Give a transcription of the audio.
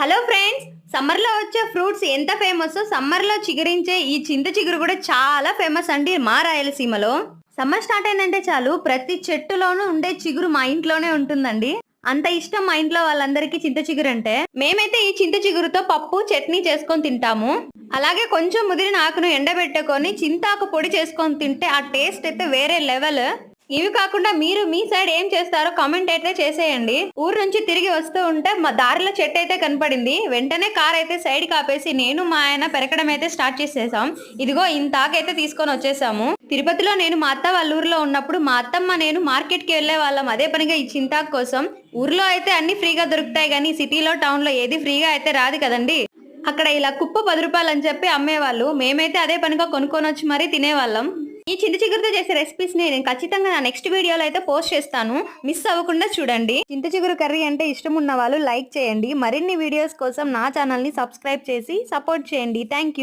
Hello friends సమ్మర్లో వచ్చే fruits ఎంత ఫేమస్? సమ్మర్లో చిగురించే ఈ చింత చిగురు కూడా చాలా ఫేమస్ అండి మా రాయలసీమలో. సమ్మర్ స్టార్ట్ అయిందంటే చాలు ప్రతి చెట్టులోనూ ఉండే చిగురు మా ఇంట్లోనే ఉంటుందండి. అంత ఇష్టం మా ఇంట్లో వాళ్ళందరికీ చింత చిగురు అంటే. మేమైతే ఈ చింత చిగురుతో పప్పు చట్నీ చేసుకొని తింటాము. అలాగే కొంచెం ముదిరిన ఆకును ఎండబెట్టుకొని చింతాకు పొడి చేసుకొని తింటే ఆ టేస్ట్ అయితే వేరే లెవెల్. ఇవి కాకుండా మీరు మీ సైడ్ ఏం చేస్తారో కామెంట్ అయితే చేసేయండి. ఊరు నుంచి తిరిగి వస్తూ ఉంటే మా దారిలో చెట్టు అయితే కనపడింది. వెంటనే కార్ అయితే సైడ్ కాపేసి నేను మా ఆయన పెరకడం అయితే స్టార్ట్ చేసేసాం. ఇదిగో ఇంత ఆకైతే తీసుకొని వచ్చేసాము. తిరుపతిలో నేను మా అత్త వాళ్ళ ఊర్లో ఉన్నప్పుడు మా అత్తమ్మ నేను మార్కెట్కి వెళ్ళే వాళ్ళం. అదే పనిగా ఈ చింతాకు కోసం. ఊర్లో అయితే అన్ని ఫ్రీగా దొరుకుతాయి కానీ సిటీలో టౌన్లో ఏది ఫ్రీగా అయితే రాదు కదండి. అక్కడ ఇలా కుప్ప పది రూపాయలు అని చెప్పి అమ్మేవాళ్ళు. మేమైతే అదే పనిగా కొనుక్కొని వచ్చి మరీ తినేవాళ్ళం. ఈ చింత చిగురుతో చేసే రెసిపీస్ని నేను ఖచ్చితంగా నా నెక్స్ట్ వీడియోలో అయితే పోస్ట్ చేస్తాను. మిస్ అవ్వకుండా చూడండి. చింత చిగురు కర్రీ అంటే ఇష్టం ఉన్న వాళ్ళు లైక్ చేయండి. మరిన్ని వీడియోస్ కోసం నా ఛానల్ని సబ్స్క్రైబ్ చేసి సపోర్ట్ చేయండి. Thank you